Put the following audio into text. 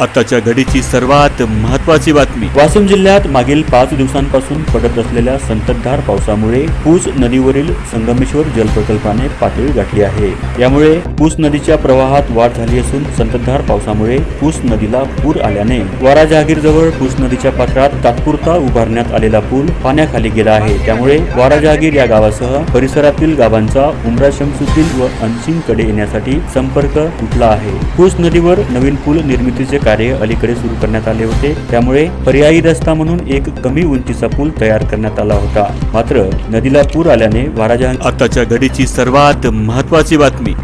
आताच्या घडीची सर्वात महत्त्वाची बातमी. वाशिम जिल्ह्यात मागील पाच दिवसांपासून पडत असलेल्या संततधार पावसामुळे पूस नदीवरील संगमेश्वर जलप्रकल्पाने पातळी गाठली आहे. यामुळे पूस नदीच्या प्रवाहात वाढ झाली असून संततधार पावसामुळे पूस नदीला पूर आल्याने वारा जहागीर जवळ पूस नदीच्या पात्रात तात्पुरता उभारण्यात आलेला पूल पाण्याखाली गेला आहे. त्यामुळे वारा जहागीर या गावासह परिसरातील गावांचा उमरा शमसुद्दीन व कडे येण्यासाठी संपर्क तुटला आहे. पूस नदीवर नवीन पूल निर्मितीचे कार्य अलीकडे सुरू करण्यात आले होते. त्यामुळे पर्यायी रस्ता म्हणून एक कमी उंचीचा पूल तयार करण्यात आला होता. मात्र नदीला पूर आल्याने वाराजहां आताच्या घडीची सर्वात महत्वाची बातमी